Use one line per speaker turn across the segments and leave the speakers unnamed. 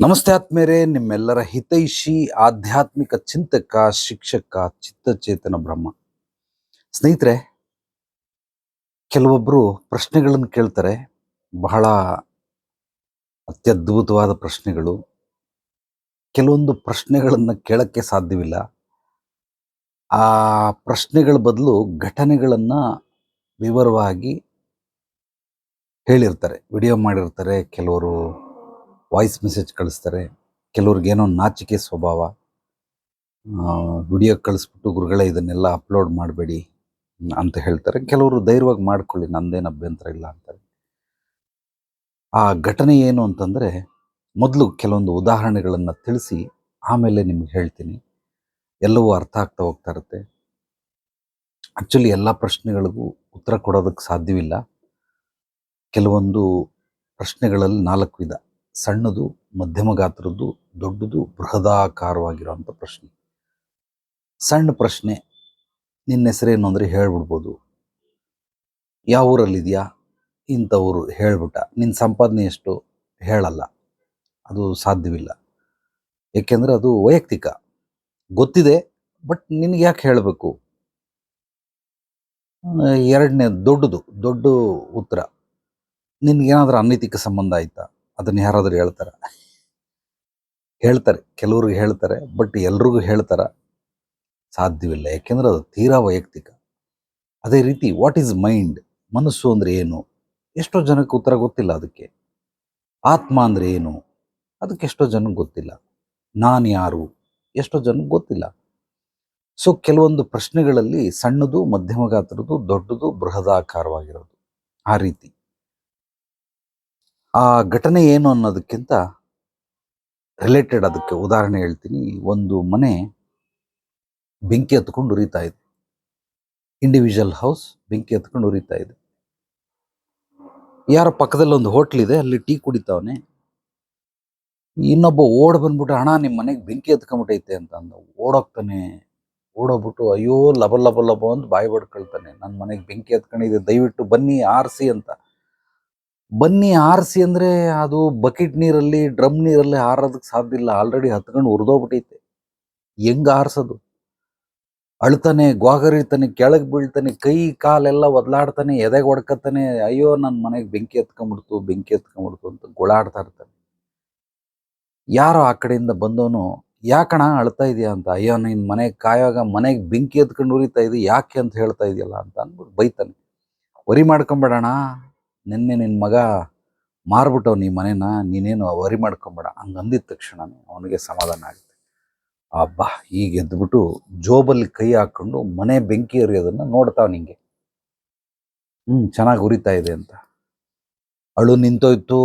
ನಮಸ್ತೆ ಆತ್ಮೇರೆ ನಿಮ್ಮೆಲ್ಲರ ಹಿತೈಷಿ, ಆಧ್ಯಾತ್ಮಿಕ ಚಿಂತಕ, ಶಿಕ್ಷಕ, ಚಿತ್ತಚೇತನ ಬ್ರಹ್ಮ. ಸ್ನೇಹಿತರೆ ಕೆಲವೊಬ್ಬರು ಪ್ರಶ್ನೆಗಳನ್ನು ಕೇಳ್ತಾರೆ. ಬಹಳ ಅತ್ಯದ್ಭುತವಾದ ಪ್ರಶ್ನೆಗಳು. ಕೆಲವೊಂದು ಪ್ರಶ್ನೆಗಳನ್ನು ಕೇಳಕ್ಕೆ ಸಾಧ್ಯವಿಲ್ಲ. ಆ ಪ್ರಶ್ನೆಗಳ ಬದಲು ಘಟನೆಗಳನ್ನು ವಿವರವಾಗಿ ಹೇಳಿರ್ತಾರೆ, ವಿಡಿಯೋ ಮಾಡಿರ್ತಾರೆ ಕೆಲವರು. ವಾಯ್ಸ್ ಮೆಸೇಜ್ ಕಳಿಸ್ತಾರೆ. ಕೆಲವ್ರಿಗೆ ಏನೋ ನಾಚಿಕೆ ಸ್ವಭಾವ. ವಿಡಿಯೋ ಕಳಿಸ್ಬಿಟ್ಟು ಗುರುಗಳೇ ಇದನ್ನೆಲ್ಲ ಅಪ್ಲೋಡ್ ಮಾಡಬೇಡಿ ಅಂತ ಹೇಳ್ತಾರೆ. ಕೆಲವರು ಧೈರ್ಯವಾಗಿ ಮಾಡ್ಕೊಳ್ಳಿ, ನಂದೇನು ಅಭ್ಯಂತರ ಇಲ್ಲ ಅಂತಾರೆ. ಆ ಘಟನೆ ಏನು ಅಂತಂದರೆ, ಮೊದಲು ಕೆಲವೊಂದು ಉದಾಹರಣೆಗಳನ್ನು ತಿಳಿಸಿ, ಆಮೇಲೆ ನಿಮ್ಗೆ ಹೇಳ್ತೀನಿ. ಎಲ್ಲವೂ ಅರ್ಥ ಆಗ್ತಾ ಹೋಗ್ತಾ ಇರುತ್ತೆ. ಆ್ಯಕ್ಚುಲಿ ಎಲ್ಲ ಪ್ರಶ್ನೆಗಳಿಗೂ ಉತ್ತರ ಕೊಡೋದಕ್ಕೆ ಸಾಧ್ಯವಿಲ್ಲ. ಕೆಲವೊಂದು ಪ್ರಶ್ನೆಗಳಲ್ಲಿ ನಾಲ್ಕು ವಿಧ. ಸಣ್ಣದು, ಮಧ್ಯಮ ಗಾತ್ರದ್ದು, ದೊಡ್ಡದು ಬೃಹದಾಕಾರವಾಗಿರುವಂಥ ಪ್ರಶ್ನೆ. ಸಣ್ಣ ಪ್ರಶ್ನೆ, ನಿನ್ನ ಹೆಸರೇನು ಅಂದರೆ ಹೇಳ್ಬಿಡ್ಬೋದು. ಯಾವ ಊರಲ್ಲಿದೆಯಾ? ಇಂಥ ಊರು ಹೇಳ್ಬಿಟ್ಟ. ನಿನ್ನ ಸಂಪಾದನೆ ಎಷ್ಟು? ಹೇಳಲ್ಲ. ಅದು ಸಾಧ್ಯವಿಲ್ಲ. ಏಕೆಂದರೆ ಅದು ವೈಯಕ್ತಿಕ. ಗೊತ್ತಿದೆ, ಬಟ್ ನಿನಗೆ ಯಾಕೆ ಹೇಳಬೇಕು? ಎರಡನೇ ದೊಡ್ಡದು, ದೊಡ್ಡ ಉತ್ತರ. ನಿನಗೇನಾದರೂ ಅನೈತಿಕ ಸಂಬಂಧ ಆಯ್ತಾ? ಅದನ್ನ ಯಾರಾದರೂ ಹೇಳ್ತಾರ. ಹೇಳ್ತಾರೆ. ಕೆಲವ್ರಿಗೆ ಹೇಳ್ತಾರೆ ಬಟ್ ಎಲ್ರಿಗೂ ಹೇಳ್ತಾರ. ಸಾಧ್ಯವಿಲ್ಲ. ಯಾಕೆಂದ್ರೆ ಅದು ತೀರಾ ವೈಯಕ್ತಿಕ. ಅದೇ ರೀತಿ ವಾಟ್ ಈಸ್ ಮೈಂಡ್ ಮನಸ್ಸು ಅಂದ್ರೆ ಏನು? ಎಷ್ಟೋ ಜನಕ್ಕೆ ಉತ್ತರ ಗೊತ್ತಿಲ್ಲ ಅದಕ್ಕೆ. ಆತ್ಮ ಅಂದ್ರೆ ಏನು? ಅದಕ್ಕೆ ಎಷ್ಟೋ ಜನಕ್ಕೆ ಗೊತ್ತಿಲ್ಲ. ನಾನು ಯಾರು? ಎಷ್ಟೋ ಜನಕ್ಕೆ ಗೊತ್ತಿಲ್ಲ. ಸೊ ಕೆಲವೊಂದು ಪ್ರಶ್ನೆಗಳಲ್ಲಿ ಸಣ್ಣದು ಮಧ್ಯಮ ಗಾತ್ರದ್ದು ದೊಡ್ಡದು ಬೃಹದಾಕಾರವಾಗಿರೋದು. ಆ ರೀತಿ. ಆ ಘಟನೆ ಏನು ಅನ್ನೋದಕ್ಕಿಂತ ರಿಲೇಟೆಡ್ ಅದಕ್ಕೆ ಉದಾಹರಣೆ ಹೇಳ್ತೀನಿ. ಒಂದು ಮನೆ ಬೆಂಕಿ ಹತ್ಕೊಂಡು ಉರಿತಾ ಇದೆ. ಇಂಡಿವಿಜುವಲ್ ಹೌಸ್ ಬೆಂಕಿ ಹತ್ಕೊಂಡು ಉರಿತಾ ಇದೆ. ಯಾರೋ ಪಕ್ಕದಲ್ಲಿ ಒಂದು ಹೋಟ್ಲ್ ಇದೆ, ಅಲ್ಲಿ ಟೀ ಕುಡಿತಾವನೆ. ಇನ್ನೊಬ್ಬ ಓಡ್ ಬಂದ್ಬಿಟ್ಟು ಹಣ ನಿಮ್ಮ ಮನೆಗೆ ಬೆಂಕಿ ಹತ್ಕೊಂಡ್ಬಿಟ್ಟೈತೆ ಅಂತ ಅಂದ. ಓಡೋಗ್ತಾನೆ. ಓಡೋಗ್ಬಿಟ್ಟು, ಅಯ್ಯೋ, ಲಬ ಲಬ ಲಬ ಅಂತ ಬಾಯಿ ಬಡ್ಕೊಳ್ತಾನೆ. ನನ್ನ ಮನೆಗೆ ಬೆಂಕಿ ಹತ್ಕೊಂಡಿದೆ, ದಯವಿಟ್ಟು ಬನ್ನಿ, ಆರಿಸಿ ಅಂತ. ಬನ್ನಿ ಆರಿಸಿ ಅಂದರೆ ಅದು ಬಕೆಟ್ ನೀರಲ್ಲಿ, ಡ್ರಮ್ ನೀರಲ್ಲಿ ಹಾರೋದಕ್ಕೆ ಸಾಧ್ಯ ಇಲ್ಲ. ಆಲ್ರೆಡಿ ಹತ್ಕೊಂಡು ಉರಿದೋಗ್ಬಿಟ್ಟೈತೆ ಹೆಂಗೆ ಆರಿಸೋದು? ಅಳ್ತಾನೆ ಗ್ವಾಗರಿತಾನೆ ಕೆಳಗೆ ಬೀಳ್ತಾನೆ, ಕೈ, ಕಾಲೆಲ್ಲ ಒದಲಾಡ್ತಾನೆ, ಎದೆಗೆ ಹೊಡ್ಕತಾನೆ ಅಯ್ಯೋ ನನ್ನ ಮನೆಗೆ ಬೆಂಕಿ ಎತ್ಕೊಂಬಿಡ್ತು ಬೆಂಕಿ ಎತ್ಕೊಂಬಿಡ್ತು ಅಂತ ಗೊಳಾಡ್ತಾ ಇರ್ತಾನೆ. ಯಾರೋ ಆ ಕಡೆಯಿಂದ ಬಂದವನು, ಯಾಕಣ ಅಳ್ತಾ ಇದೆಯಾ ಅಂತ? ಅಯ್ಯೋ ನಿನ್ನ ಮನೆಗೆ ಕಾಯೋಗ ಮನೆಗೆ ಬೆಂಕಿ ಎತ್ಕೊಂಡು ಉರಿತಾ ಇದೆ, ಯಾಕೆ? ಅಂತ ಹೇಳ್ತಾ ಇದೆಯಲ್ಲ ಅಂತ ಅಂದ್ಬಿಟ್ಟು ಬೈತಾನೆ. ವರಿ ಮಾಡ್ಕೊಂಬೇಡಣ ನಿನ್ನೆ ನಿನ್ನ ಮಗ ಮಾರ್ಬಿಟ್ಟವ್ ನೀ ಮನೇನ, ನೀನೇನು ವರಿ ಮಾಡ್ಕೊಂಬೇಡ. ಹಂಗೆ ಅಂದಿದ ತಕ್ಷಣನೇ ಅವನಿಗೆ ಸಮಾಧಾನ ಆಗುತ್ತೆ. ಅಬ್ಬಾ, ಈಗ ಎದ್ಬಿಟ್ಟು ಜೋಬಲ್ಲಿ ಕೈ ಹಾಕ್ಕೊಂಡು ಮನೆ ಬೆಂಕಿ ಎರಿಯೋದನ್ನು ನೋಡ್ತಾವ ನಿಂಗೆ. ಹ್ಞೂ ಚೆನ್ನಾಗಿ ಉರಿತಾ ಇದೆ ಅಂತ. ಅಳು ನಿಂತೋಯ್ತು,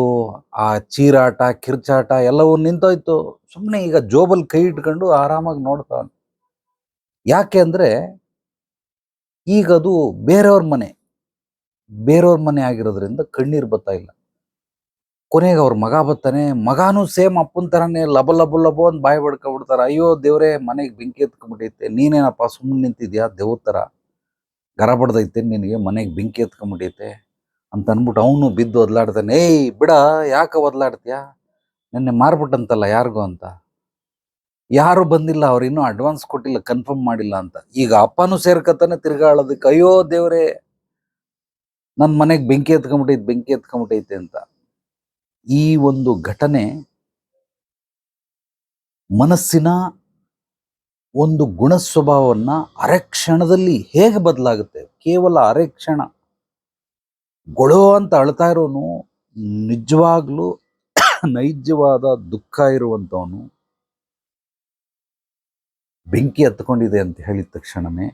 ಆ ಚೀರಾಟ, ಕಿರ್ಚಾಟ ಎಲ್ಲವೂ ನಿಂತೋಯ್ತು. ಸುಮ್ಮನೆ ಈಗ ಜೋಬಲ್ಲಿ ಕೈ ಇಟ್ಕೊಂಡು ಆರಾಮಾಗಿ ನೋಡ್ತಾವ ಯಾಕೆ ಅಂದರೆ ಈಗ ಅದು ಬೇರೆಯವ್ರ ಮನೆ. ಬೇರೆಯವ್ರ ಮನೆ ಆಗಿರೋದ್ರಿಂದ ಕಣ್ಣೀರು ಬರ್ತಾ ಇಲ್ಲ. ಕೊನೆಗೆ ಅವ್ರ ಮಗ ಬರ್ತಾನೆ ಮಗಾನು ಸೇಮ್ ಅಪ್ಪನ ಥರನೇ ಲಬ ಲಬ ಲಬೋ ಅಂತ ಬಾಯಿ ಬಡ್ಕೊಬಿಡ್ತಾರೆ ಅಯ್ಯೋ ದೇವ್ರೆ, ಮನೆಗೆ ಬೆಂಕಿ ಎತ್ಕೊಂಡ್ಬಿಟ್ಟೈತೆ ನೀನೇನಪ್ಪ ಸುಮ್ಮನೆ ನಿಂತಿದ್ಯಾ? ದೇವ್ರ ಥರ ಗರ ಬಡ್ದೈತೆ, ನಿನಗೆ ಮನೆಗೆ ಬೆಂಕಿ ಎತ್ಕೊಂಡ್ಬಿಟ್ಟೈತೆ ಅಂತ ಅಂದ್ಬಿಟ್ಟು ಅವನು ಬಿದ್ದು ಒದ್ಲಾಡ್ತಾನೆ, ಏಯ್ ಬಿಡ, ಯಾಕೆ ಒದ್ಲಾಡ್ತೀಯಾ? ನಿನ್ನೆ ಮಾರ್ಬಿಟ್ಟಂತಲ್ಲ ಯಾರಿಗೂ ಅಂತ. ಯಾರು ಬಂದಿಲ್ಲ, ಅವ್ರು ಇನ್ನೂ ಅಡ್ವಾನ್ಸ್ ಕೊಟ್ಟಿಲ್ಲ, ಕನ್ಫರ್ಮ್ ಮಾಡಿಲ್ಲ ಅಂತ. ಈಗ ಅಪ್ಪನೂ ಸೇರ್ಕತಾನೆ ತಿರ್ಗಾಳೋದಕ್ಕೆ. ಅಯ್ಯೋ ದೇವ್ರೆ. ನನ್ನ ಮನೆಗೆ ಬೆಂಕಿ ಎತ್ಕೊಂಬಿಟ್ಟೈತೆ ಬೆಂಕಿ ಎತ್ಕೊಂಬಿಟ್ಟೈತೆ ಅಂತ. ಈ ಒಂದು ಘಟನೆ ಮನಸ್ಸಿನ ಒಂದು ಗುಣ ಸ್ವಭಾವವನ್ನು ಅರೆಕ್ಷಣದಲ್ಲಿ ಹೇಗೆ ಬದಲಾಗುತ್ತೆ? ಕೇವಲ ಅರೆಕ್ಷಣ ಗೊಳೋ ಅಂತ ಅಳ್ತಾ ಇರೋನು, ನಿಜವಾಗ್ಲೂ ನೈಜವಾದ ದುಃಖ ಇರುವಂಥವನು ಬೆಂಕಿ ಹತ್ಕೊಂಡಿದೆ ಅಂತ ಹೇಳಿದ ತಕ್ಷಣನೇ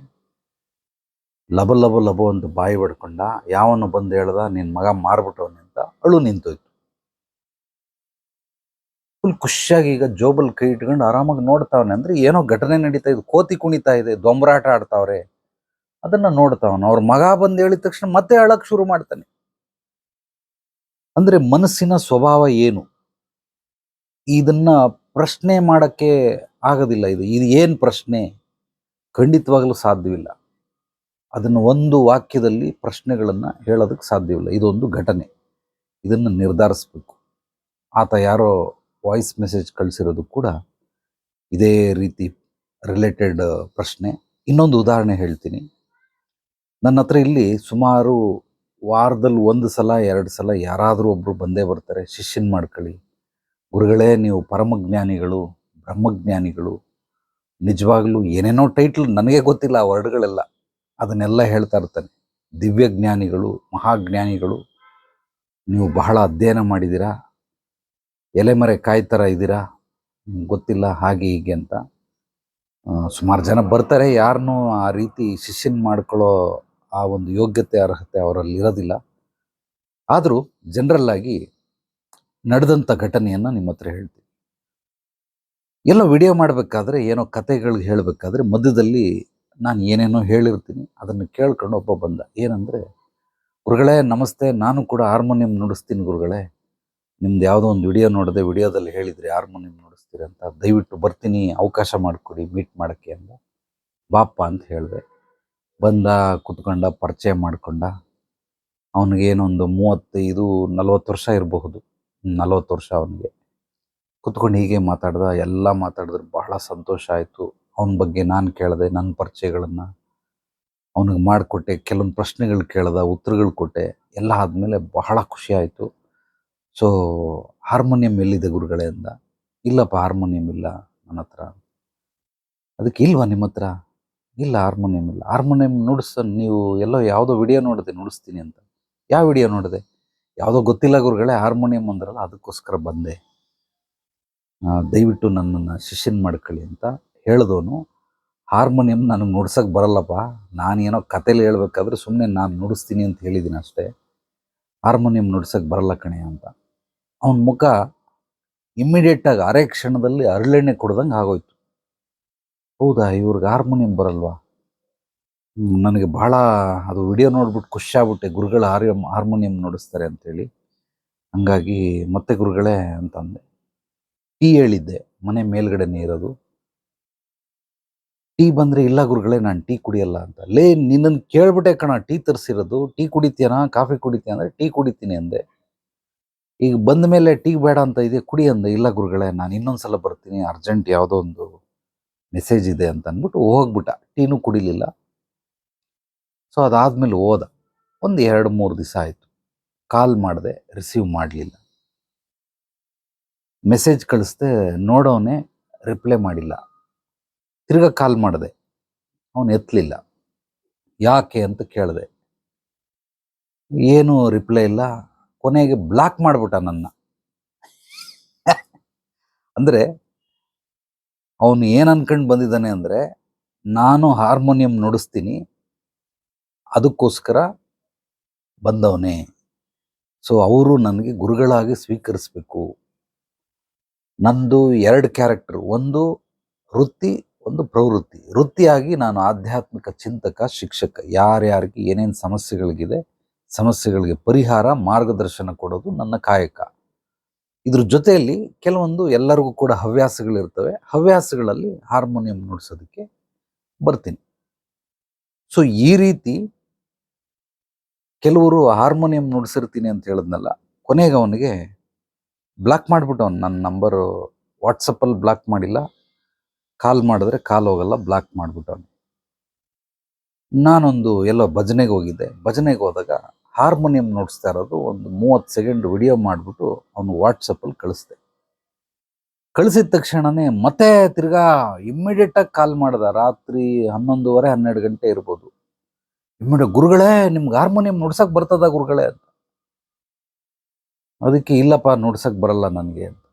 ಲಬ ಲಬ ಲಬ ಅಂತ ಬಾಯಿ ಬಡ್ಕೊಂಡ ಯಾವನು ಬಂದು ಹೇಳ್ದ, ನಿನ್ ಮಗ ಮಾರ್ಬಿಟ್ಟವ್ ಅಂತ ಅಳು ನಿಂತೋಯ್ತು. ಫುಲ್ ಖುಷಿಯಾಗಿ ಈಗ ಜೋಬಲ್ ಕೈ ಇಟ್ಕೊಂಡು ಆರಾಮಾಗಿ ನೋಡ್ತಾವನೆ. ಅಂದ್ರೆ ಏನೋ ಘಟನೆ ನಡೀತಾ ಇದೆ, ಕೋತಿ ಕುಣಿತಾ ಇದೆ, ದೊಂಬರಾಟ ಆಡ್ತಾವ್ರೆ. ಅದನ್ನ ನೋಡ್ತಾವನ. ಅವ್ರ ಮಗ ಬಂದು ಹೇಳಿದ ತಕ್ಷಣ ಮತ್ತೆ ಅಳಕ್ ಶುರು ಮಾಡ್ತಾನೆ. ಅಂದ್ರೆ ಮನಸ್ಸಿನ ಸ್ವಭಾವ ಏನು? ಇದನ್ನ ಪ್ರಶ್ನೆ ಮಾಡಕ್ಕೆ ಆಗೋದಿಲ್ಲ ಇದು. ಇದು ಏನ್ ಪ್ರಶ್ನೆ? ಖಂಡಿತವಾಗಲೂ ಸಾಧ್ಯವಿಲ್ಲ. ಅದನ್ನು ಒಂದು ವಾಕ್ಯದಲ್ಲಿ ಪ್ರಶ್ನೆಗಳನ್ನು ಹೇಳೋದಕ್ಕೆ ಸಾಧ್ಯವಿಲ್ಲ. ಇದೊಂದು ಘಟನೆ. ಇದನ್ನು ನಿರ್ಧರಿಸಬೇಕು. ಆತ ಯಾರೋ ವಾಯ್ಸ್ ಮೆಸೇಜ್ ಕಳಿಸಿರೋದು ಕೂಡ ಇದೇ ರೀತಿ ರಿಲೇಟೆಡ್ ಪ್ರಶ್ನೆ. ಇನ್ನೊಂದು ಉದಾಹರಣೆ ಹೇಳ್ತೀನಿ. ನನ್ನ ಹತ್ರ ಇಲ್ಲಿ ಸುಮಾರು ವಾರದಲ್ಲಿ ಒಂದು ಸಲ, ಎರಡು ಸಲ ಯಾರಾದರೂ ಒಬ್ಬರು ಬಂದೇ ಬರ್ತಾರೆ. ಶಿಷ್ಯನ್ ಮಾಡ್ಕೊಳ್ಳಿ. ಗುರುಗಳೇ, ನೀವು ಪರಮಜ್ಞಾನಿಗಳು, ಬ್ರಹ್ಮಜ್ಞಾನಿಗಳು. ನಿಜವಾಗ್ಲೂ ಏನೇನೋ ಟೈಟ್ಲ್ ನನಗೆ ಗೊತ್ತಿಲ್ಲ ಆ ವರ್ಡ್ಗಳೆಲ್ಲ. ಅದನ್ನೆಲ್ಲ ಹೇಳ್ತಾ ಇರ್ತಾನೆ. ದಿವ್ಯಜ್ಞಾನಿಗಳು, ಮಹಾಜ್ಞಾನಿಗಳು, ನೀವು ಬಹಳ ಅಧ್ಯಯನ ಮಾಡಿದ್ದೀರಾ? ಎಲೆಮರೆ ಕಾಯಿ ಥರ ಇದ್ದೀರಾ? ಗೊತ್ತಿಲ್ಲ ಹಾಗೆ ಹೀಗೆ ಅಂತ. ಸುಮಾರು ಜನ ಬರ್ತಾರೆ. ಯಾರನ್ನೂ ಆ ರೀತಿ ಶಿಷ್ಯನ್ ಮಾಡ್ಕೊಳ್ಳೋ ಆ ಒಂದು ಯೋಗ್ಯತೆ, ಅರ್ಹತೆ ಅವರಲ್ಲಿ ಇರೋದಿಲ್ಲ. ಆದರೂ ಜನರಲ್ಲಾಗಿ ನಡೆದಂಥ ಘಟನೆಯನ್ನು ನಿಮ್ಮ ಹತ್ರ ಹೇಳ್ತೀನಿ. ಎಲ್ಲ ವಿಡಿಯೋ ಮಾಡಬೇಕಾದ್ರೆ, ಏನೋ ಕತೆಗಳಿಗೆ ಹೇಳಬೇಕಾದ್ರೆ ಮಧ್ಯದಲ್ಲಿ ನಾನು ಏನೇನೋ ಹೇಳಿರ್ತೀನಿ, ಅದನ್ನು ಕೇಳ್ಕೊಂಡು ಒಬ್ಬ ಬಂದ. ಏನಂದರೆ, ಗುರುಗಳೇ, ನಮಸ್ತೆ, ನಾನು ಕೂಡ ಹಾರ್ಮೋನಿಯಂ ನುಡಿಸ್ತೀನಿ ಗುರುಗಳೇ. ನಿಮ್ದು ಯಾವುದೋ ಒಂದು ವಿಡಿಯೋ ನೋಡಿದೆ ವಿಡಿಯೋದಲ್ಲಿ ಹೇಳಿದ್ರಿ ಹಾರ್ಮೋನಿಯಂ ನುಡಿಸ್ತೀರಿ ಅಂತ ದಯವಿಟ್ಟು ಬರ್ತೀನಿ, ಅವಕಾಶ ಮಾಡಿಕೊಡಿ, ಮೀಟ್ ಮಾಡೋಕ್ಕೆ ಅಂದ. ಬಾಪ್ಪ ಅಂತ ಹೇಳಿದೆ. ಬಂದ, ಕುತ್ಕೊಂಡ, ಪರಿಚಯ ಮಾಡಿಕೊಂಡ. ಅವನಿಗೇನೊಂದು ಮೂವತ್ತೈದು, ನಲವತ್ತು ವರ್ಷ ಇರಬಹುದು. ನಲವತ್ತು ವರ್ಷ ಅವನಿಗೆ. ಕುತ್ಕೊಂಡು ಹೀಗೆ ಮಾತಾಡ್ದ, ಎಲ್ಲ ಮಾತಾಡಿದ್ರೆ. ಬಹಳ ಸಂತೋಷ ಆಯಿತು. ಅವನ ಬಗ್ಗೆ ನಾನು ಕೇಳಿದೆ ನನ್ನ ಪರಿಚಯಗಳನ್ನು ಅವನಿಗೆ ಮಾಡಿಕೊಟ್ಟೆ, ಕೆಲವೊಂದು ಪ್ರಶ್ನೆಗಳು ಕೇಳ್ದೆ, ಉತ್ತರಗಳು ಕೊಟ್ಟೆ, ಎಲ್ಲ ಆದಮೇಲೆ ಬಹಳ ಖುಷಿ ಆಯಿತು. ಸೊ ಹಾರ್ಮೋನಿಯಂ ಎಲ್ಲಿದೆ ಗುರುಗಳೇ ಅಂದ, ಇಲ್ಲಪ್ಪ ಹಾರ್ಮೋನಿಯಂ ಇಲ್ಲ ನನ್ನ ಹತ್ರ. ಅದಕ್ಕೆ ಇಲ್ವಾ ನಿಮ್ಮ ಹತ್ರ? ಇಲ್ಲ ಹಾರ್ಮೋನಿಯಂ ಇಲ್ಲ. ಹಾರ್ಮೋನಿಯಂ ನುಡಿಸ, ನೀವು ಎಲ್ಲೋ ಯಾವುದೋ ವಿಡಿಯೋ ನೋಡಿದೆ, ನುಡಿಸ್ತೀನಿ ಅಂತ. ಯಾವ ವಿಡಿಯೋ ನೋಡಿದೆ? ಯಾವುದೋ ಗೊತ್ತಿಲ್ಲ ಗುರುಗಳೇ ಹಾರ್ಮೋನಿಯಂ ಅಂದ್ರಲ್ಲ, ಅದಕ್ಕೋಸ್ಕರ ಬಂದೆ. ದಯವಿಟ್ಟು ನನ್ನನ್ನು ಶಿಷ್ಯನ್ ಮಾಡ್ಕೊಳ್ಳಿ ಅಂತ. ಹೇಳಿದವನು, ಹಾರ್ಮೋನಿಯಂ ನನಗೆ ನುಡ್ಸೋಕ್ಕೆ ಬರಲ್ಲಪ್ಪ. ನಾನೇನೋ ಕಥೆಲಿ ಹೇಳ್ಬೇಕಾದ್ರೆ ಸುಮ್ಮನೆ ನಾನು ನುಡಿಸ್ತೀನಿ ಅಂತ ಹೇಳಿದ್ದೀನಿ ಅಷ್ಟೇ. ಹಾರ್ಮೋನಿಯಂ ನುಡ್ಸೋಕ್ಕೆ ಬರಲ್ಲ ಕಣೆ ಅಂತ. ಅವನ ಮುಖ ಇಮ್ಮಿಡಿಯೇಟಾಗಿ ಅರೆ ಕ್ಷಣದಲ್ಲಿ ಅರಳೆಣ್ಣೆ ಕೊಡ್ದಂಗೆ ಆಗೋಯ್ತು. ಹೌದಾ, ಇವ್ರಿಗೆ ಹಾರ್ಮೋನಿಯಂ ಬರಲ್ವಾ? ನನಗೆ ಭಾಳ ಅದು ವಿಡಿಯೋ ನೋಡ್ಬಿಟ್ಟು ಖುಷಿ ಆಗ್ಬಿಟ್ಟೆ. ಗುರುಗಳು ಹಾರ್ಯಂ, ಹಾರ್ಮೋನಿಯಂ ನುಡಿಸ್ತಾರೆ ಅಂಥೇಳಿ ಹಂಗಾಗಿ ಮತ್ತೆ ಗುರುಗಳೇ ಅಂತ ಅಂದೆ ಟೀ ಹೇಳಿದ್ದೆ, ಮನೆ ಮೇಲ್ಗಡೆನೇ ಇರೋದು. ಟೀ ಬಂದರೆ ಇಲ್ಲ ಗುರುಗಳೇ, ನಾನು ಟೀ ಕುಡಿಯಲ್ಲ ಅಂತ. ಲೇ ನಿನ್ನನ್ನು ಕೇಳ್ಬಿಟ್ಟೆ ಕಣ, ಟೀ ತರಿಸಿರೋದು. ಟೀ ಕುಡಿತೀಯನಾ, ಕಾಫಿ ಕುಡಿತೀಯ ಅಂದರೆ ಟೀ ಕುಡಿತೀನಿ ಅಂದೆ. ಈಗ ಬಂದ ಮೇಲೆ ಟೀ ಬೇಡ ಅಂತ ಇದೆ, ಕುಡಿ ಅಂದೆ. ಇಲ್ಲ ಗುರುಗಳೇ, ನಾನು ಇನ್ನೊಂದು ಸಲ ಬರ್ತೀನಿ, ಅರ್ಜೆಂಟ್ ಯಾವುದೋ ಒಂದು ಮೆಸೇಜ್ ಇದೆ ಅಂತ ಅಂದ್ಬಿಟ್ಟು ಹೋಗ್ಬಿಟ್ಟ. ಟೀನೂ ಕುಡಿಲಿಲ್ಲ. ಸೊ, ಅದಾದ್ಮೇಲೆ ಹೋದ. ಒಂದು ಎರಡು, ಮೂರು ದಿವಸ ಆಯಿತು. ಕಾಲ್ ಮಾಡಿದೆ, ರಿಸೀವ್ ಮಾಡಲಿಲ್ಲ. ಮೆಸೇಜ್ ಕಳಿಸ್ದೆ, ನೋಡೋನೆ, ರಿಪ್ಲೈ ಮಾಡಿಲ್ಲ. ತಿರ್ಗಾ ಕಾಲ್ ಮಾಡಿದೆ. ಅವನು ಎತ್ತಲಿಲ್ಲ ಯಾಕೆ ಅಂತ ಕೇಳಿದೆ. ಏನು ರಿಪ್ಲೈ ಇಲ್ಲ. ಕೊನೆಗೆ ಬ್ಲಾಕ್ ಮಾಡಿಬಿಟ್ಟ ನನ್ನ. ಅಂದರೆ ಅವನು ಏನು ಅನ್ಕೊಂಡು ಬಂದಿದ್ದಾನೆ ಅಂದರೆ ನಾನು ಹಾರ್ಮೋನಿಯಂ ನುಡಿಸ್ತೀನಿ. ಅದಕ್ಕೋಸ್ಕರ ಬಂದವನೇ. ಸೊ ಅವರು ನನಗೆ ಗುರುಗಳಾಗಿ ಸ್ವೀಕರಿಸಬೇಕು. ನಂದು ಎರಡು ಕ್ಯಾರೆಕ್ಟರ್ ಒಂದು ವೃತ್ತಿ ಒಂದು ಪ್ರವೃತ್ತಿ. ವೃತ್ತಿಯಾಗಿ ನಾನು ಆಧ್ಯಾತ್ಮಿಕ ಚಿಂತಕ, ಶಿಕ್ಷಕ, ಯಾರ್ಯಾರಿಗೆ ಏನೇನು ಸಮಸ್ಯೆಗಳಿಗಿದೆ, ಸಮಸ್ಯೆಗಳಿಗೆ ಪರಿಹಾರ, ಮಾರ್ಗದರ್ಶನ ಕೊಡೋದು ನನ್ನ ಕಾಯಕ. ಇದ್ರ ಜೊತೆಯಲ್ಲಿ ಕೆಲವೊಂದು ಎಲ್ಲರಿಗೂ ಕೂಡ ಹವ್ಯಾಸಗಳಿರ್ತವೆ. ಹವ್ಯಾಸಗಳಲ್ಲಿ ಹಾರ್ಮೋನಿಯಂ ನುಡಿಸೋದಕ್ಕೆ ಬರ್ತೀನಿ. ಸೊ ಈ ರೀತಿ ಕೆಲವರು ಹಾರ್ಮೋನಿಯಂ ನುಡಿಸಿರ್ತೀನಿ ಅಂತ ಹೇಳಿದ್ನಲ್ಲ ಕೊನೆಗೆ ಅವನಿಗೆ ಬ್ಲಾಕ್ ಮಾಡಿಬಿಟ್ಟು ಅವ್ನು ನನ್ನ ನಂಬರು ವಾಟ್ಸಪ್ಪಲ್ಲಿ ಬ್ಲಾಕ್ ಮಾಡಿಲ್ಲ. ಕಾಲ್ ಮಾಡಿದ್ರೆ ಕಾಲ್ ಹೋಗಲ್ಲ ಬ್ಲಾಕ್ ಮಾಡಿಬಿಟ್ಟವನು ನಾನೊಂದು ಎಲ್ಲೋ ಭಜನೆಗೆ ಹೋಗಿದ್ದೆ. ಭಜನೆಗೆ ಹೋದಾಗ ಹಾರ್ಮೋನಿಯಂ ನೋಡಿಸ್ತಾ ಇರೋದು ಒಂದು ಮೂವತ್ತು ಸೆಕೆಂಡ್ ವಿಡಿಯೋ ಮಾಡಿಬಿಟ್ಟು ಅವನು ವಾಟ್ಸಪ್ಪಲ್ಲಿ ಕಳಿಸ್ದೆ. ಕಳಿಸಿದ ತಕ್ಷಣನೇ ಮತ್ತೆ ತಿರ್ಗಾ ಇಮ್ಮಿಡಿಯೇಟಾಗಿ ಕಾಲ್ ಮಾಡ್ದ. ರಾತ್ರಿ ಹನ್ನೊಂದುವರೆ, ಹನ್ನೆರಡು ಗಂಟೆ ಇರ್ಬೋದು. ಇಮ್ಮಿಡಿಯೇಟ್ ಗುರುಗಳೇ, ನಿಮ್ಗೆ ಹಾರ್ಮೋನಿಯಂ ನುಡ್ಸಕ್ಕೆ ಬರ್ತದ ಗುರುಗಳೇ? ಅಂತ. ಅದಕ್ಕೆ ಇಲ್ಲಪ್ಪ ನುಡ್ಸಕ್ಕೆ ಬರಲ್ಲ ನನಗೆ, ಅಂತ.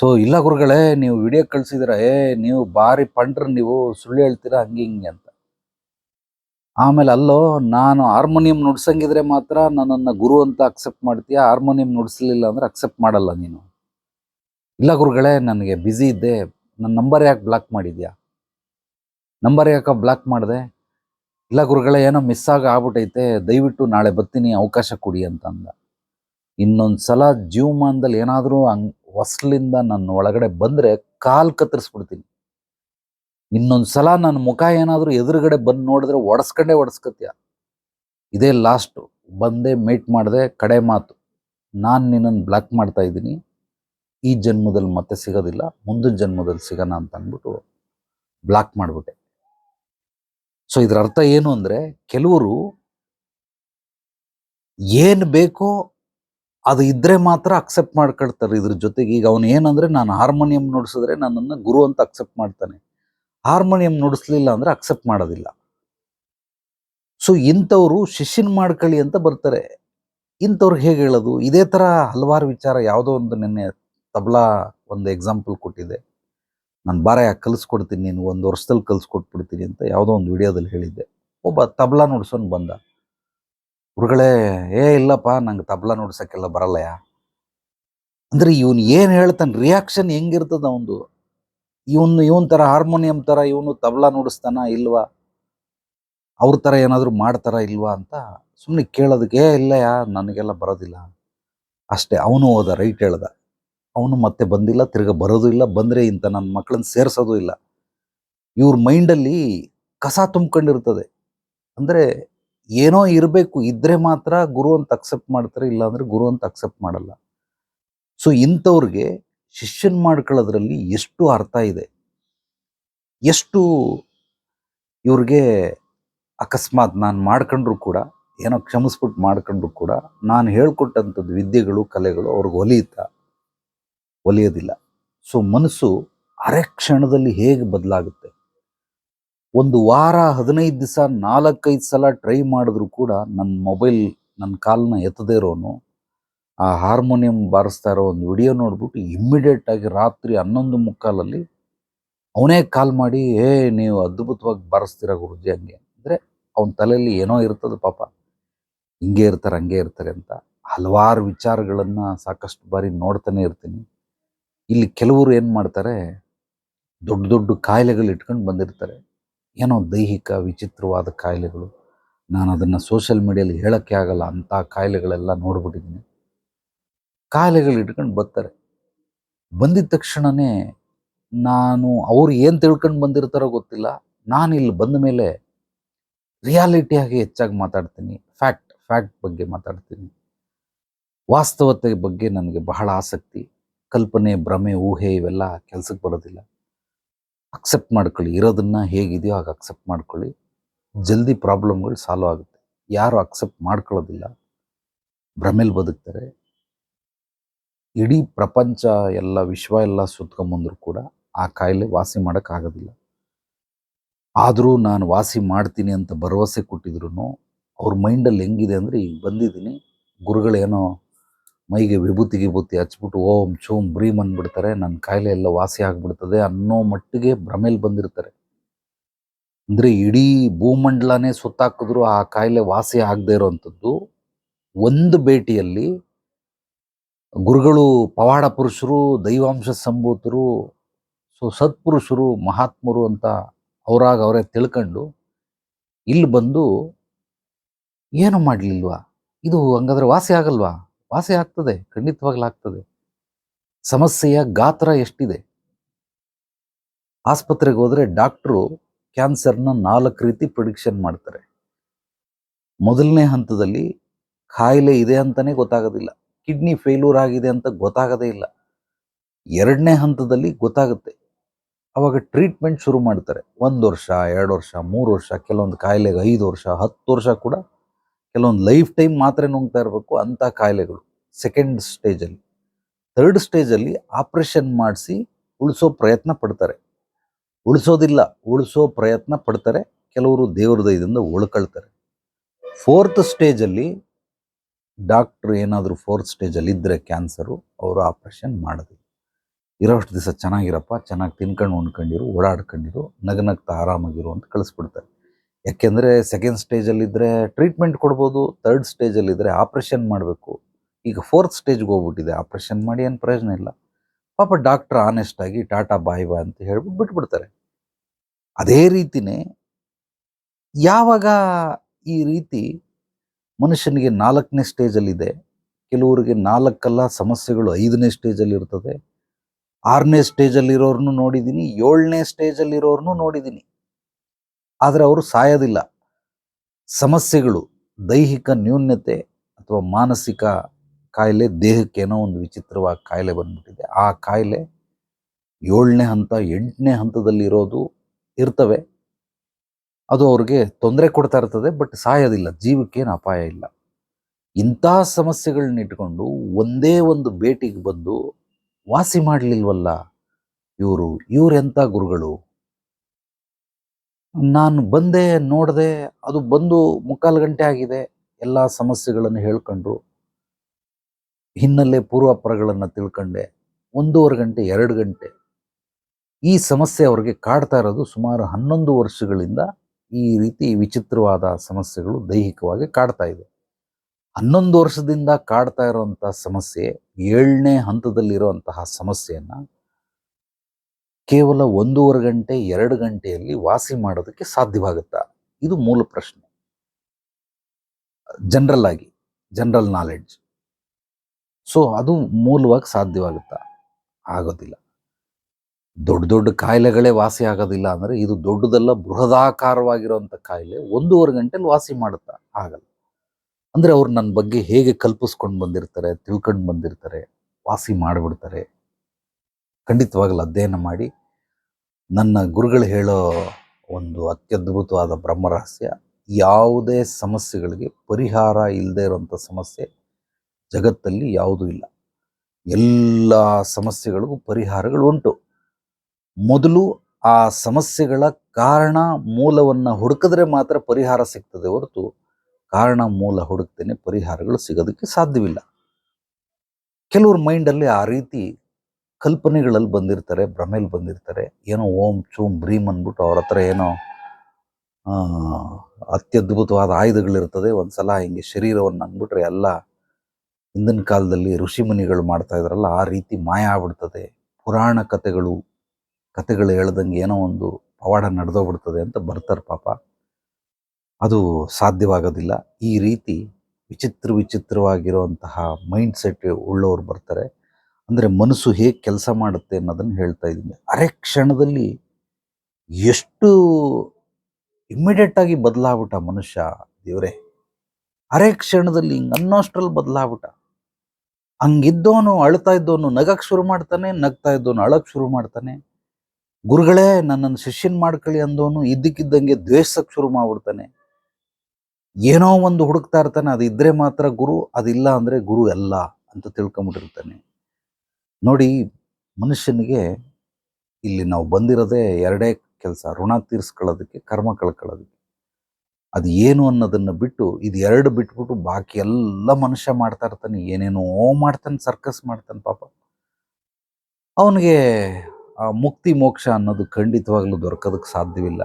ಸೊ ಇಲ್ಲ ಗುರುಗಳೇ, ನೀವು ವಿಡಿಯೋ ಕಳ್ಸಿದಿರ, ಏ, ನೀವು ಭಾರಿ ಪಂಡ್ರ, ನೀವು ಸುಳ್ಳು ಹೇಳ್ತೀರಾ, ಹಂಗೆ ಹಿಂಗೆ ಅಂತ. ಆಮೇಲೆ ಅಲ್ಲೋ, ನಾನು ಹಾರ್ಮೋನಿಯಂ ನುಡ್ಸಂಗಿದ್ರೆ ಮಾತ್ರ ನನ್ನನ್ನು ಗುರು ಅಂತ ಅಕ್ಸೆಪ್ಟ್ ಮಾಡ್ತೀಯ? ಹಾರ್ಮೋನಿಯಂ ನುಡಿಸ್ಲಿಲ್ಲ ಅಂದ್ರೆ ಅಕ್ಸೆಪ್ಟ್ ಮಾಡಲ್ಲ ನೀನು. ಇಲ್ಲ ಗುರುಗಳೇ, ನನಗೆ ಬ್ಯುಸಿ ಇದ್ದೆ. ನನ್ನ ನಂಬರ್ ಯಾಕೆ ಬ್ಲಾಕ್ ಮಾಡಿದ್ಯಾ? ನಂಬರ್ ಯಾಕೆ ಬ್ಲಾಕ್ ಮಾಡಿದೆ? ಇಲ್ಲ ಗುರುಗಳೇ, ಏನೋ ಮಿಸ್ ಆಗಿ ಆಗ್ಬಿಟ್ಟೈತೆ ದಯವಿಟ್ಟು ನಾಳೆ ಬರ್ತೀನಿ, ಅವಕಾಶ ಕೊಡಿ ಅಂತ ಅಂದ. ಇನ್ನೊಂದು ಸಲ ಜೀವಮಾನದಲ್ಲಿ ಏನಾದರೂ ಹಂಗ್ ಹೊಸ್ಲಿಂದ ನನ್ನ ಒಳಗಡೆ ಬಂದರೆ ಕಾಲು ಕತ್ತರಿಸ್ಬಿಡ್ತೀನಿ. ಇನ್ನೊಂದು ಸಲ ನನ್ನ ಮುಖ ಏನಾದರೂ ಎದುರುಗಡೆ ಬಂದು ನೋಡಿದ್ರೆ ಒಡಸ್ಕೊಂಡೇ ಒಡಸ್ಕತ್ಯ. ಇದೇ ಲಾಸ್ಟು ಬಂದೆ ಮೀಟ್ ಮಾಡಿದೆ ಕಡೆ ಮಾತು. ನಾನು ನಿನ್ನನ್ನು ಬ್ಲಾಕ್ ಮಾಡ್ತಾ ಇದ್ದೀನಿ. ಈ ಜನ್ಮದಲ್ಲಿ ಮತ್ತೆ ಸಿಗೋದಿಲ್ಲ. ಮುಂದಿನ ಜನ್ಮದಲ್ಲಿ ಸಿಗೋಣ ಅಂತ ಅಂದ್ಬಿಟ್ಟು ಬ್ಲಾಕ್ ಮಾಡಿಬಿಟ್ಟೆ. ಸೊ ಇದರ ಅರ್ಥ ಏನು ಅಂದರೆ ಕೆಲವರು ಏನು ಬೇಕೋ ಅದು ಇದ್ರೆ ಮಾತ್ರ ಅಕ್ಸೆಪ್ಟ್ ಮಾಡ್ಕೊಳ್ತಾರೆ ಇದ್ರ ಜೊತೆಗೆ. ಈಗ ಅವನು ಏನಂದ್ರೆ, ನಾನು ಹಾರ್ಮೋನಿಯಂ ನುಡಿಸಿದ್ರೆ ನನ್ನನ್ನು ಗುರು ಅಂತ ಅಕ್ಸೆಪ್ಟ್ ಮಾಡ್ತಾನೆ. ಹಾರ್ಮೋನಿಯಂ ನುಡಿಸ್ಲಿಲ್ಲ ಅಂದ್ರೆ ಅಕ್ಸೆಪ್ಟ್ ಮಾಡೋದಿಲ್ಲ. ಸೊ ಇಂಥವ್ರು ಶಿಷ್ಯನ್ ಮಾಡ್ಕೊಳ್ಳಿ ಅಂತ ಬರ್ತಾರೆ. ಇಂಥವ್ರಿಗೆ ಹೇಗೆ ಹೇಳೋದು? ಇದೇ ತರ ಹಲವಾರು ವಿಚಾರ ಯಾವುದೋ ಒಂದು ನಿನ್ನೆ ತಬಲಾ ಒಂದು ಎಕ್ಸಾಂಪಲ್ ಕೊಟ್ಟಿದೆ. ನಾನು ಬಾರ ಯಾಕೆ ಕಲಿಸ್ಕೊಡ್ತೀನಿ, ನೀನು ಒಂದು ವರ್ಷದಲ್ಲಿ ಕಲಿಸ್ಕೊಟ್ಬಿಡ್ತೀನಿ ಅಂತ ಯಾವುದೋ ಒಂದು ವಿಡಿಯೋದಲ್ಲಿ ಹೇಳಿದ್ದೆ. ಒಬ್ಬ ತಬಲಾ ನುಡ್ಸೋನ್ ಬಂದ. ಗುರುಗಳೇ, ಏ ಇಲ್ಲಪ್ಪ, ನಂಗೆ ತಬಲಾ ನುಡ್ಸೋಕ್ಕೆಲ್ಲ ಬರಲ್ಲಯ್ಯ? ಅಂದರೆ ಇವನು ಏನು ಹೇಳ್ತಾನೆ ರಿಯಾಕ್ಷನ್ ಹೆಂಗಿರ್ತದ ಅವನು ಇವನು ಇವನ್ ಥರ ಹಾರ್ಮೋನಿಯಂ ಥರ ಇವನು ತಬಲಾ ನುಡಿಸ್ತಾನ ಇಲ್ವಾ? ಅವ್ರ ಥರ ಏನಾದರೂ ಮಾಡ್ತಾರ ಇಲ್ವಾ ಅಂತ ಸುಮ್ಮನೆ ಕೇಳೋದಕ್ಕೆ, ಏ ಇಲ್ಲಯ್ಯ, ನನಗೆಲ್ಲ ಬರೋದಿಲ್ಲ. ಅಷ್ಟೇ, ಅವನು ಹೋದ, ರೈಟ್ ಹೇಳ್ದ. ಅವನು ಮತ್ತೆ ಬಂದಿಲ್ಲ, ತಿರ್ಗ ಬರೋದು ಇಲ್ಲ, ಬಂದರೆ ಇಂಥ ನನ್ನ ಮಕ್ಕಳನ್ನ ಸೇರಿಸೋದು ಇಲ್ಲ. ಇವ್ರ ಮೈಂಡಲ್ಲಿ ಕಸ ತುಂಬ್ಕೊಂಡಿರ್ತದೆ. ಅಂದ್ರೆ ಏನೋ ಇರಬೇಕು, ಇದ್ರೆ ಮಾತ್ರ ಗುರು ಅಂತ ಅಕ್ಸೆಪ್ಟ್ ಮಾಡ್ತಾರೆ, ಇಲ್ಲಾಂದ್ರೆ ಗುರು ಅಂತ ಅಕ್ಸೆಪ್ಟ್ ಮಾಡಲ್ಲ. ಸೊ ಇಂಥವ್ರಿಗೆ ಶಿಷ್ಯನ್ ಮಾಡ್ಕೊಳ್ಳೋದ್ರಲ್ಲಿ ಎಷ್ಟು ಅರ್ಥ ಇದೆ? ಎಷ್ಟು ಇವ್ರಿಗೆ ಅಕಸ್ಮಾತ್ ನಾನು ಮಾಡ್ಕೊಂಡ್ರು ಕೂಡ, ಏನೋ ಕ್ಷಮಿಸ್ಬಿಟ್ಟು ಮಾಡ್ಕೊಂಡ್ರು ಕೂಡ, ನಾನು ಹೇಳ್ಕೊಟ್ಟಂಥದ್ದು ವಿದ್ಯೆಗಳು, ಕಲೆಗಳು ಅವ್ರಿಗೆ ಒಲಿಯುತ್ತಾ? ಒಲಿಯೋದಿಲ್ಲ. ಸೊ ಮನಸ್ಸು ಅರೆ ಕ್ಷಣದಲ್ಲಿ ಹೇಗೆ ಬದಲಾಗುತ್ತೆ? ಒಂದು ವಾರ, ಹದಿನೈದು ದಿವಸ, ನಾಲ್ಕೈದು ಸಲ ಟ್ರೈ ಮಾಡಿದ್ರು ಕೂಡ ನನ್ನ ಮೊಬೈಲ್ ನನ್ನ ಕಾಲನ್ನ ಎತ್ತದೇ ಇರೋನು. ಆ ಹಾರ್ಮೋನಿಯಂ ಬಾರಿಸ್ತಾ ಇರೋ ಒಂದು ವಿಡಿಯೋ ನೋಡ್ಬಿಟ್ಟು ಇಮ್ಮಿಡಿಯೇಟ್ ಆಗಿ ರಾತ್ರಿ ಹನ್ನೊಂದು ಮುಕ್ಕಾಲಲ್ಲಿ ಅವನೇ ಕಾಲ್ ಮಾಡಿ ಏ ನೀವು ಅದ್ಭುತವಾಗಿ ಬಾರಿಸ್ತೀರ ಗುರುಜಿ ಹಂಗೆ. ಅಂದರೆ ಅವನ ತಲೆಯಲ್ಲಿ ಏನೋ ಇರ್ತದೆ ಪಾಪ. ಹಿಂಗೆ ಇರ್ತಾರೆ, ಹಂಗೆ ಇರ್ತಾರೆ ಅಂತ ಹಲವಾರು ವಿಚಾರಗಳನ್ನು ಸಾಕಷ್ಟು ಬಾರಿ ನೋಡ್ತಾನೆ ಇರ್ತೀನಿ. ಇಲ್ಲಿ ಕೆಲವರು ಏನು ಮಾಡ್ತಾರೆ, ದೊಡ್ಡ ದೊಡ್ಡ ಕಾಯಿಲೆಗಳು ಇಟ್ಕೊಂಡು ಬಂದಿರ್ತಾರೆ. ಏನೋ ದೈಹಿಕ ವಿಚಿತ್ರವಾದ ಕಾಯಿಲೆಗಳು. ನಾನು ಅದನ್ನು ಸೋಷಿಯಲ್ ಮೀಡಿಯಲ್ಲಿ ಹೇಳೋಕ್ಕೆ ಆಗಲ್ಲ ಅಂಥ ಕಾಯಿಲೆಗಳೆಲ್ಲ ನೋಡ್ಬಿಟ್ಟಿದ್ದೀನಿ. ಕಾಯಿಲೆಗಳು ಇಟ್ಕೊಂಡು ಬರ್ತಾರೆ. ಬಂದಿದ ತಕ್ಷಣವೇ ನಾನು ಅವರು ಏನು ತಿಳ್ಕೊಂಡು ಬಂದಿರ್ತಾರೋ ಗೊತ್ತಿಲ್ಲ. ನಾನು ಇಲ್ಲಿ ಬಂದ ಮೇಲೆ ರಿಯಾಲಿಟಿಯಾಗಿ ಹೆಚ್ಚಾಗಿ ಮಾತಾಡ್ತೀನಿ. ಫ್ಯಾಕ್ಟ್ ಫ್ಯಾಕ್ಟ್ ಬಗ್ಗೆ ಮಾತಾಡ್ತೀನಿ. ವಾಸ್ತವತೆ ಬಗ್ಗೆ ನನಗೆ ಬಹಳ ಆಸಕ್ತಿ. ಕಲ್ಪನೆ, ಭ್ರಮೆ, ಊಹೆ ಇವೆಲ್ಲ ಕೆಲಸಕ್ಕೆ ಬರೋದಿಲ್ಲ. ಅಕ್ಸೆಪ್ಟ್ ಮಾಡ್ಕೊಳ್ಳಿ. ಇರೋದನ್ನು ಹೇಗಿದೆಯೋ ಹಾಗೆ ಅಕ್ಸೆಪ್ಟ್ ಮಾಡ್ಕೊಳ್ಳಿ. ಜಲ್ದಿ ಪ್ರಾಬ್ಲಮ್ಗಳು ಸಾಲ್ವ್ ಆಗುತ್ತೆ. ಯಾರು ಅಕ್ಸೆಪ್ಟ್ ಮಾಡ್ಕೊಳ್ಳೋದಿಲ್ಲ. ಭ್ರಮೇಲಿ ಬದುಕ್ತಾರೆ. ಇಡೀ ಪ್ರಪಂಚ ಎಲ್ಲ, ವಿಶ್ವ ಎಲ್ಲ ಸುತ್ಕೊಂಬಂದರೂ ಕೂಡ ಆ ಕಾಯಿಲೆ ವಾಸಿ ಮಾಡೋಕ್ಕಾಗೋದಿಲ್ಲ ಆದರೂ ನಾನು ವಾಸಿ ಮಾಡ್ತೀನಿ ಅಂತ ಭರವಸೆ ಕೊಟ್ಟಿದ್ರು ಅವ್ರ ಮೈಂಡಲ್ಲಿ ಹೆಂಗಿದೆ ಅಂದರೆ, ಈಗ ಬಂದಿದ್ದೀನಿ. ಗುರುಗಳೇನೋ ಮೈಗೆ ವಿಭೂತಿ ಗಿಭೂತಿ ಹಚ್ಬಿಟ್ಟು ಓಂ ಚೂಂ ಬ್ರೀಮ್ ಅಂದ್ಬಿಡ್ತಾರೆ. ನನ್ನ ಕಾಯಿಲೆ ಎಲ್ಲ ವಾಸಿ ಆಗಿಬಿಡ್ತದೆ ಅನ್ನೋ ಮಟ್ಟಿಗೆ ಭ್ರಮೇಲಿ ಬಂದಿರ್ತಾರೆ. ಅಂದರೆ ಇಡೀ ಭೂಮಂಡಲನೇ ಸುತ್ತಾಕಿದ್ರು ಆ ಕಾಯಿಲೆ ವಾಸಿ ಆಗದೆ ಇರೋವಂಥದ್ದು ಒಂದು ಭೇಟಿಯಲ್ಲಿ ಗುರುಗಳು, ಪವಾಡ ಪುರುಷರು, ದೈವಾಂಶ ಸಂಭೂತರು, ಸೊ ಸತ್ಪುರುಷರು, ಮಹಾತ್ಮರು ಅಂತ ಅವರಾಗ ಅವರೇ ತಿಳ್ಕೊಂಡು ಇಲ್ಲಿ ಬಂದು, ಏನು ಮಾಡಲಿಲ್ವಾ? ಇದು ಹಂಗಾದ್ರೆ ವಾಸಿ ಆಗಲ್ವಾ? ವಾಸಿ ಆಗ್ತದೆ ಖಂಡಿತವಾಗ್ಲಾಗ್ತದೆ ಸಮಸ್ಯೆಯ ಗಾತ್ರ ಎಷ್ಟಿದೆ? ಆಸ್ಪತ್ರೆಗೆ ಹೋದ್ರೆ ಡಾಕ್ಟ್ರು ಕ್ಯಾನ್ಸರ್ನ ನಾಲ್ಕು ರೀತಿ ಪ್ರಿಡಿಕ್ಷನ್ ಮಾಡ್ತಾರೆ. ಮೊದಲನೇ ಹಂತದಲ್ಲಿ ಕಾಯಿಲೆ ಇದೆ ಅಂತಲೇ ಗೊತ್ತಾಗೋದಿಲ್ಲ. ಕಿಡ್ನಿ ಫೇಲ್ಯೂರ್ ಆಗಿದೆ ಅಂತ ಗೊತ್ತಾಗದೇ ಇಲ್ಲ. ಎರಡನೇ ಹಂತದಲ್ಲಿ ಗೊತ್ತಾಗುತ್ತೆ. ಅವಾಗ ಟ್ರೀಟ್ಮೆಂಟ್ ಶುರು ಮಾಡ್ತಾರೆ. ಒಂದು ವರ್ಷ, ಎರಡು ವರ್ಷ, ಮೂರು ವರ್ಷ, ಕೆಲವೊಂದು ಕಾಯಿಲೆಗೆ ಐದು ವರ್ಷ, ಹತ್ತು ವರ್ಷ ಕೂಡ ಕೆಲವೊಂದು ಲೈಫ್ ಟೈಮ್ ಮಾತ್ರ ನುಂಗ್ತಾ ಇರಬೇಕು ಅಂಥ ಕಾಯಿಲೆಗಳು ಸೆಕೆಂಡ್ ಸ್ಟೇಜಲ್ಲಿ. ಥರ್ಡ್ ಸ್ಟೇಜಲ್ಲಿ ಆಪ್ರೇಷನ್ ಮಾಡಿಸಿ ಉಳಿಸೋ ಪ್ರಯತ್ನ ಪಡ್ತಾರೆ. ಉಳಿಸೋದಿಲ್ಲ, ಉಳಿಸೋ ಪ್ರಯತ್ನ ಪಡ್ತಾರೆ, ಕೆಲವರು ದೇವ್ರ ದಯದಿಂದ ಉಳ್ಕೊಳ್ತಾರೆ. ಫೋರ್ತ್ ಸ್ಟೇಜಲ್ಲಿ ಡಾಕ್ಟ್ರು ಏನಾದರೂ ಫೋರ್ತ್ ಸ್ಟೇಜಲ್ಲಿ ಇದ್ದರೆ ಕ್ಯಾನ್ಸರು, ಅವರು ಆಪ್ರೇಷನ್ ಮಾಡೋದಿಲ್ಲ. ಇರೋಷ್ಟು ದಿವಸ ಚೆನ್ನಾಗಿರಪ್ಪ, ಚೆನ್ನಾಗಿ ತಿನ್ಕೊಂಡು ಉಣ್ಕೊಂಡಿರು, ಓಡಾಡ್ಕೊಂಡಿರು, ನಗನಗ್ತಾ ಆರಾಮಾಗಿರು ಅಂತ ಕಳಿಸ್ಬಿಡ್ತಾರೆ. ಯಾಕೆಂದರೆ ಸೆಕೆಂಡ್ ಸ್ಟೇಜಲ್ಲಿದ್ದರೆ ಟ್ರೀಟ್ಮೆಂಟ್ ಕೊಡ್ಬೋದು ತರ್ಡ್ ಸ್ಟೇಜಲ್ಲಿದ್ದರೆ ಆಪ್ರೇಷನ್ ಮಾಡಬೇಕು. ಈಗ ಫೋರ್ತ್ ಸ್ಟೇಜ್ಗೆ ಹೋಗ್ಬಿಟ್ಟಿದೆ ಆಪ್ರೇಷನ್ ಮಾಡಿ ಏನು ಪ್ರಯೋಜನ ಇಲ್ಲ. ಪಾಪ ಡಾಕ್ಟ್ರ್ ಆನೆಸ್ಟ್ ಆಗಿ ಟಾಟಾ ಬಾಯ್ ಬಾ ಅಂತ ಹೇಳ್ಬಿಟ್ಟು ಬಿಟ್ಬಿಡ್ತಾರೆ. ಅದೇ ರೀತಿನೇ ಯಾವಾಗ ಈ ರೀತಿ ಮನುಷ್ಯನಿಗೆ ನಾಲ್ಕನೇ ಸ್ಟೇಜಲ್ಲಿದೆ ಕೆಲವರಿಗೆ ನಾಲ್ಕಲ್ಲ ಸಮಸ್ಯೆಗಳು ಐದನೇ ಸ್ಟೇಜಲ್ಲಿ ಇರ್ತದೆ, ಆರನೇ ಸ್ಟೇಜಲ್ಲಿರೋರ್ನು ನೋಡಿದ್ದೀನಿ ಏಳನೇ ಸ್ಟೇಜಲ್ಲಿರೋರ್ನು ನೋಡಿದ್ದೀನಿ ಆದರೆ ಅವರು ಸಾಯೋದಿಲ್ಲ. ಸಮಸ್ಯೆಗಳು, ದೈಹಿಕ ನ್ಯೂನ್ಯತೆ ಅಥವಾ ಮಾನಸಿಕ ಕಾಯಿಲೆ ದೇಹಕ್ಕೇನೋ ಒಂದು ವಿಚಿತ್ರವಾಗಿ ಕಾಯಿಲೆ ಬಂದ್ಬಿಟ್ಟಿದೆ. ಆ ಕಾಯಿಲೆ ಏಳನೇ ಹಂತ, ಎಂಟನೇ ಹಂತದಲ್ಲಿ ಇರೋದು ಇರ್ತವೆ. ಅದು ಅವ್ರಿಗೆ ತೊಂದರೆ ಕೊಡ್ತಾ ಇರ್ತದೆ, ಬಟ್ ಸಾಯೋದಿಲ್ಲ. ಜೀವಕ್ಕೇನು ಅಪಾಯ ಇಲ್ಲ. ಇಂಥ ಸಮಸ್ಯೆಗಳನ್ನ ಇಟ್ಕೊಂಡು ಒಂದೇ ಒಂದು ಭೇಟಿಗೆ ಬಂದು ವಾಸಿ ಮಾಡಲಿಲ್ವಲ್ಲ ಇವರು? ಇವರೆಂಥ ಗುರುಗಳು? ನಾನು ಬಂದೆ, ನೋಡಿದೆ, ಅದು ಬಂದು ಮುಕ್ಕಾಲು ಗಂಟೆ ಆಗಿದೆ. ಎಲ್ಲ ಸಮಸ್ಯೆಗಳನ್ನು ಹೇಳ್ಕೊಂಡ್ರು. ಹಿನ್ನೆಲೆ ಪೂರ್ವಾಪರಗಳನ್ನು ತಿಳ್ಕೊಂಡೆ. ಒಂದೂವರೆ ಗಂಟೆ, ಎರಡು ಗಂಟೆ. ಈ ಸಮಸ್ಯೆ ಅವ್ರಿಗೆ ಕಾಡ್ತಾ ಇರೋದು ಸುಮಾರು ಹನ್ನೊಂದು ವರ್ಷಗಳಿಂದ ಈ ರೀತಿ ವಿಚಿತ್ರವಾದ ಸಮಸ್ಯೆಗಳು ದೈಹಿಕವಾಗಿ ಕಾಡ್ತಾ ಇದೆ. ಹನ್ನೊಂದು ವರ್ಷದಿಂದ ಕಾಡ್ತಾ ಇರುವಂಥ ಸಮಸ್ಯೆ, ಏಳನೇ ಹಂತದಲ್ಲಿರುವಂತಹ ಸಮಸ್ಯೆಯನ್ನ ಕೇವಲ ಒಂದೂವರೆ ಗಂಟೆ, ಎರಡು ಗಂಟೆಯಲ್ಲಿ ವಾಸಿ ಮಾಡೋದಕ್ಕೆ ಸಾಧ್ಯವಾಗುತ್ತಾ? ಇದು ಮೂಲ ಪ್ರಶ್ನೆ. ಜನರಲ್ ಆಗಿ, ಜನರಲ್ ನಾಲೆಡ್ಜ್. ಸೊ, ಅದು ಮೂಲವಾಗಿ ಸಾಧ್ಯವಾಗುತ್ತಾ? ಆಗೋದಿಲ್ಲ. ದೊಡ್ಡ ದೊಡ್ಡ ಕಾಯಿಲೆಗಳೇ ವಾಸಿ ಆಗೋದಿಲ್ಲ ಅಂದರೆ ಇದು ದೊಡ್ಡದೆಲ್ಲ, ಬೃಹದಾಕಾರವಾಗಿರುವಂಥ ಕಾಯಿಲೆ ಒಂದೂವರೆ ಗಂಟೆಲಿ ವಾಸಿ ಮಾಡುತ್ತಾ? ಆಗಲ್ಲ. ಅಂದರೆ ಅವ್ರು ನನ್ನ ಬಗ್ಗೆ ಹೇಗೆ ಕಲ್ಪಿಸ್ಕೊಂಡು ಬಂದಿರ್ತಾರೆ, ತಿಳ್ಕೊಂಡು ಬಂದಿರ್ತಾರೆ, ವಾಸಿ ಮಾಡಿಬಿಡ್ತಾರೆ. ಖಂಡಿತವಾಗಲು ಅಧ್ಯಯನ ಮಾಡಿ ನನ್ನ ಗುರುಗಳು ಹೇಳೋ ಒಂದು ಅತ್ಯದ್ಭುತವಾದ ಬ್ರಹ್ಮರಹಸ್ಯ, ಯಾವುದೇ ಸಮಸ್ಯೆಗಳಿಗೆ ಪರಿಹಾರ ಇಲ್ಲದೆ ಇರುವಂಥ ಸಮಸ್ಯೆ ಜಗತ್ತಲ್ಲಿ ಯಾವುದೂ ಇಲ್ಲ. ಎಲ್ಲ ಸಮಸ್ಯೆಗಳಿಗೂ ಪರಿಹಾರಗಳು ಉಂಟು ಮೊದಲು ಆ ಸಮಸ್ಯೆಗಳ ಕಾರಣ ಮೂಲವನ್ನು ಹುಡುಕಿದ್ರೆ ಮಾತ್ರ ಪರಿಹಾರ ಸಿಗ್ತದೆ ಹೊರತು ಕಾರಣ, ಮೂಲ ಹುಡುಕ್ತೇನೆ ಪರಿಹಾರಗಳು ಸಿಗೋದಕ್ಕೆ ಸಾಧ್ಯವಿಲ್ಲ. ಕೆಲವ್ರ ಮೈಂಡಲ್ಲಿ ಆ ರೀತಿ ಕಲ್ಪನೆಗಳಲ್ಲಿ ಬಂದಿರ್ತಾರೆ, ಭ್ರಮೇಲಿ ಬಂದಿರ್ತಾರೆ. ಏನೋ ಓಂ ಚೂಂ ಭ್ರೀಮ್ ಅಂದ್ಬಿಟ್ಟು ಅವ್ರ ಹತ್ರ ಏನೋ ಅತ್ಯದ್ಭುತವಾದ ಆಯುಧಗಳಿರ್ತದೆ ಒಂದು ಸಲ ಹಿಂಗೆ ಶರೀರವನ್ನು ಅಂದ್ಬಿಟ್ರೆ ಎಲ್ಲ ಹಿಂದಿನ ಕಾಲದಲ್ಲಿ ಋಷಿ ಮುನಿಗಳು ಮಾಡ್ತಾ ಇದ್ರಲ್ಲ, ಆ ರೀತಿ ಮಾಯ ಆಗ್ಬಿಡ್ತದೆ. ಪುರಾಣ ಕಥೆಗಳು ಕಥೆಗಳು ಹೇಳ್ದಂಗೆ ಏನೋ ಒಂದು ಪವಾಡ ನಡೆದೋಗ್ಬಿಡ್ತದೆ ಅಂತ ಬರ್ತಾರೆ ಪಾಪ. ಅದು ಸಾಧ್ಯವಾಗೋದಿಲ್ಲ. ಈ ರೀತಿ ವಿಚಿತ್ರ ವಿಚಿತ್ರವಾಗಿರುವಂತಹ ಮೈಂಡ್ ಸೆಟ್ ಉಳ್ಳವರು ಬರ್ತಾರೆ. ಅಂದರೆ ಮನಸ್ಸು ಹೇಗೆ ಕೆಲಸ ಮಾಡುತ್ತೆ ಅನ್ನೋದನ್ನು ಹೇಳ್ತಾ ಇದ್ದೀನಿ. ಅರೆ ಕ್ಷಣದಲ್ಲಿ ಎಷ್ಟು ಇಮ್ಮಿಡಿಯೇಟ್ ಆಗಿ ಬದಲಾಗ್ಬಿಟ್ಟ ಮನುಷ್ಯ ದೇವರೇ. ಅರೆ ಕ್ಷಣದಲ್ಲಿ ಹಿಂಗೆ ಅನ್ನೋಷ್ಟ್ರಲ್ಲಿ ಬದಲಾಗ್ಬಿಟ್ಟ. ಹಂಗಿದ್ದೋನು, ಅಳ್ತಾ ಇದ್ದೋನು ನಗಕ್ಕೆ ಶುರು ಮಾಡ್ತಾನೆ, ನಗ್ತಾ ಇದ್ದೋನು ಅಳಕ್ಕೆ ಶುರು ಮಾಡ್ತಾನೆ. ಗುರುಗಳೇ, ನನ್ನನ್ನು ಶಿಷ್ಯನ್ ಮಾಡ್ಕೊಳ್ಳಿ ಅಂದೋನು, ಇದ್ದಕ್ಕಿದ್ದಂಗೆ ದ್ವೇಷಕ್ಕೆ ಶುರು ಮಾಡ್ಬಿಡ್ತಾನೆ. ಏನೋ ಒಂದು ಹುಡುಕ್ತಾ ಇರ್ತಾನೆ ಅದು ಇದ್ರೆ ಮಾತ್ರ ಗುರು, ಅದಿಲ್ಲ ಅಂದರೆ ಗುರು ಅಲ್ಲ ಅಂತ ತಿಳ್ಕೊಂಬಿಟ್ಟಿರ್ತಾನೆ. ನೋಡಿ, ಮನುಷ್ಯನಿಗೆ ಇಲ್ಲಿ ನಾವು ಬಂದಿರೋದೇ ಎರಡೇ ಕೆಲಸ, ಋಣ ತೀರಿಸ್ಕೊಳ್ಳೋದಕ್ಕೆ, ಕರ್ಮ ಕಳ್ಕೊಳ್ಳೋದಕ್ಕೆ. ಅದು ಏನು ಅನ್ನೋದನ್ನು ಬಿಟ್ಟು, ಇದು ಎರಡು ಬಿಟ್ಬಿಟ್ಟು ಬಾಕಿ ಎಲ್ಲ ಮನುಷ್ಯ ಮಾಡ್ತಾ ಇರ್ತಾನೆ, ಏನೇನೋ ಮಾಡ್ತಾನೆ, ಸರ್ಕಸ್ ಮಾಡ್ತಾನೆ ಪಾಪ. ಅವನಿಗೆ ಆ ಮುಕ್ತಿ ಮೋಕ್ಷ ಅನ್ನೋದು ಖಂಡಿತವಾಗ್ಲೂ ದೊರಕೋದಕ್ಕೆ ಸಾಧ್ಯವಿಲ್ಲ.